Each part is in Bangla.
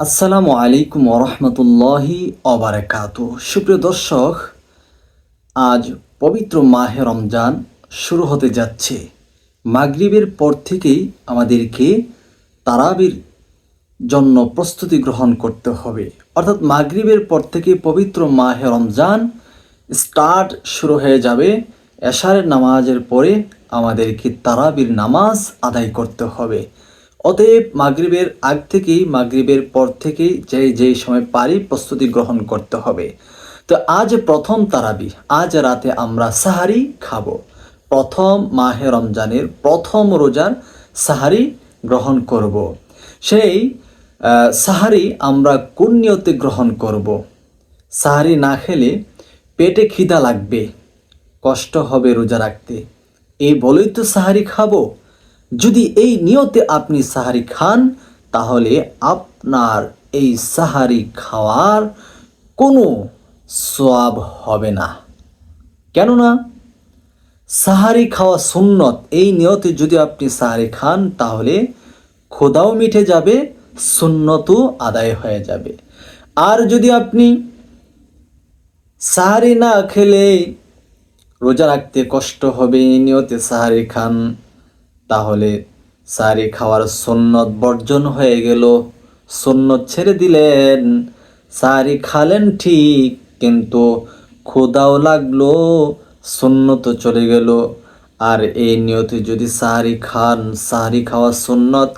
আসসালামু আলাইকুম ওরহমতুল্লাহি অবরাকাত সুপ্রিয় দর্শক, আজ পবিত্র মাহে রমজান শুরু হতে যাচ্ছে। মাগরিবের পর থেকেই আমাদেরকে তারাবির জন্য প্রস্তুতি গ্রহণ করতে হবে। অর্থাৎ মাগরিবের পর থেকে পবিত্র মাহে রমজান স্টার্ট শুরু হয়ে যাবে। এশারের নামাজের পরে আমাদেরকে তারাবির নামাজ আদায় করতে হবে। অতএব মাগরিবের আগ থেকেই, মাগরিবের পর থেকেই যে যেই সময় পারি প্রস্তুতি গ্রহণ করতে হবে তো আজ প্রথম তারাবি, আজ রাতে আমরা সাহারি খাব প্রথম মাহে রমজানের প্রথম রোজার সাহারি গ্রহণ করব। সেই সাহারি আমরা কোন নিয়তে গ্রহণ করব। সাহারি না খেলে পেটে খিদা লাগবে, কষ্ট হবে রোজা রাখতে এই বলেই তো সাহারি খাব যদি এই নিয়তে আপনি সাহারি খান, তাহলে আপনার এই সাহারি খাওয়ার কোনো সোয়াব হবে না। কেননা, সাহারি খাওয়া সুন্নত। এই নিয়তে যদি আপনি সাহারি খান, তাহলে খোদাও মিটে যাবে, সুন্নতও আদায় হয়ে যাবে। আর যদি আপনি সাহারি না খেলে রোজা রাখতে কষ্ট হবে নিয়তে সাহারি খান তাহলে সাহারি খাওয়ার সুন্নত বর্জন হয়ে গেল। সুন্নত ছেড়ে দিলেন। সাহারি খালেন ঠিক, কিন্তু ক্ষুদাও লাগল সুন্নত চলে গেল। আর এই নিয়তে যদি সাহারি খান সাহারি খাওয়া সুন্নত,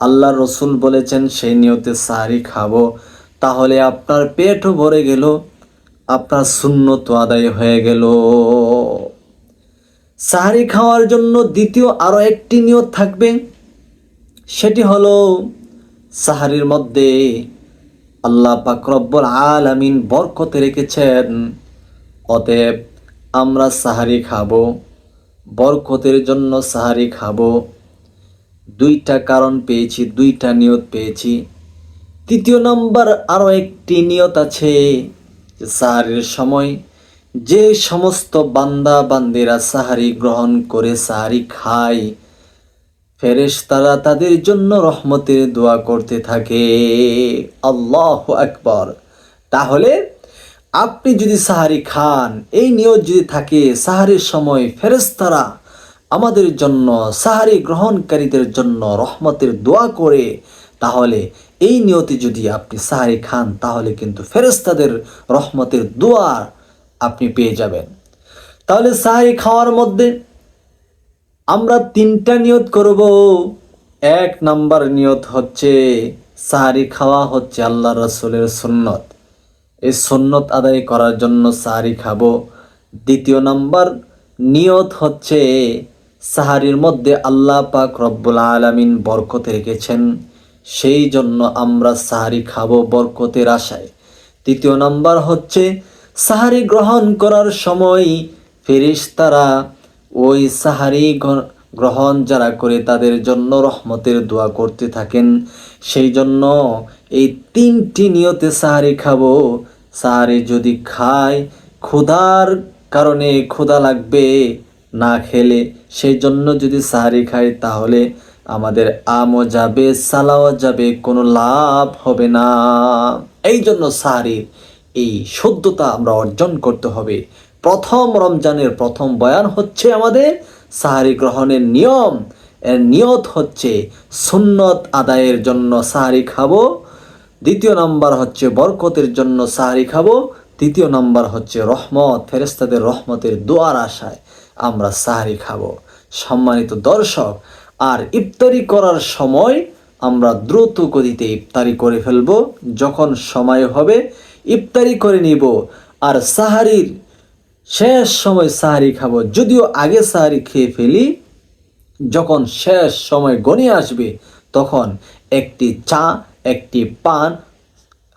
আল্লাহ রসুল বলেছেন, সেই নিয়তে সাহারি খাব। তাহলে আপনার পেটও ভরে গেল, আপনার শূন্যত আদায় হয়ে গেল। সাহারি খাওয়ার জন্য দ্বিতীয় আরও একটি নিয়ত থাকবে। সেটি হলো, সাহারির মধ্যে আল্লাহ পাক রব্বুল আলামিন বরকতে রেখেছেন, অতএব আমরা সাহারি খাব, বরকতের জন্য সাহারি খাব। দুইটা কারণ পেয়েছি, দুইটা নিয়ত পেয়েছি। তৃতীয় নম্বর আরও একটি নিয়ত আছে যে সাহারির সময় যে সমস্ত বান্দা বান্দিরা সাহারি গ্রহণ করে সাহারি খায় ফেরেশ তারা তাদের জন্য রহমতের দোয়া করতে থাকে। আল্লাহ আকবর। তাহলে আপনি যদি সাহারি খান, এই নিয়ত যদি থাকে, সাহারির সময় ফেরেশতারা আমাদের জন্য, সাহারি গ্রহণকারীদের জন্য রহমতের দোয়া করে, তাহলে এই নিয়তে যদি আপনি সাহারি খান, তাহলে কিন্তু ফেরেশতাদের রহমতের দোয়া আপনি পেয়ে যাবেন। তাহলে সাহারি খাওয়ার মধ্যে আমরা তিনটা নিয়ত করব। এক নাম্বার নিয়ত হচ্ছে সাহারি খাওয়া হচ্ছে আল্লাহ রসুলের সুন্নত। এই সুন্নত আদায় করার জন্য সাহারি খাব। দ্বিতীয় নাম্বার নিয়ত হচ্ছে সাহারির মধ্যে আল্লাহ পাক রব্বুল আলামিন বরকতে রেখেছেন। সেই জন্য আমরা সাহারি খাব বরকতের আশায়। তৃতীয় নাম্বার হচ্ছে সাহারি গ্রহণ করার সময় ফেরেশতারা ওই সাহারি গ্র- গ্রহণ যারা করে তাদের জন্য রহমতের দোয়া করতে থাকেন। সেই জন্য এই তিনটি নিয়তে সাহারি খাব। সাহারি যদি খায়, ক্ষুধার কারণে ক্ষুধা লাগবে না খেলে। সেই জন্য যদি সাহারি খাই তাহলে আমাদের আমও যাবে সালাও যাবে, কোনো লাভ হবে না। এই জন্য সাহারির এই শুদ্ধতা আমরা অর্জন করতে হবে। প্রথম রমজানের প্রথম বয়ান হচ্ছে আমাদের সাহারি গ্রহণের নিয়ম। এর নিয়ত হচ্ছে সুন্নত আদায়ের জন্য সাহারি খাব। দ্বিতীয় নাম্বার হচ্ছে বরকতের জন্য সাহারি খাব। তৃতীয় নাম্বার হচ্ছে রহমত ফেরেস্তাদের রহমতের দোয়ার আশায় আমরা সাহারি খাব। সম্মানিত দর্শক, আর ইফতারি করার সময় আমরা দ্রুত গতিতে ইফতারি করে ফেলব। যখন সময় হবে ইফতারি করে নিব। আর সাহারির শেষ সময় সাহারি খাব। যদিও আগে সাহারি খেয়ে ফেলি, যখন শেষ সময় গণে আসবে, তখন একটি চা, একটি পান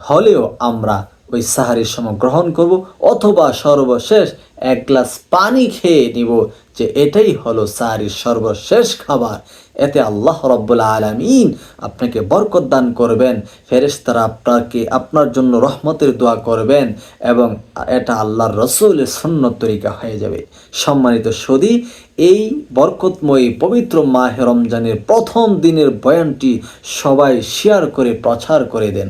হলেও আমরা ওই সাহারির সময় গ্রহণ করব অথবা সর্বশেষ এক গ্লাস পানি খেয়ে নিব, যে এটাই হলো সাহারির সর্বশেষ খাবার। এতে আল্লাহ রব্বুল আলমিন আপনাকে বরকত দান করবেন, ফেরেশতারা আপনাকে আপনার জন্য রহমতের দোয়া করবেন এবং এটা আল্লাহর রসুলের সন্ন্যত তরিকা হয়ে যাবে। সম্মানিত সদী, এই বরকতময়ী পবিত্র মাহে রমজানের প্রথম দিনের বয়ানটি সবাই শেয়ার করে, প্রচার করে দেন।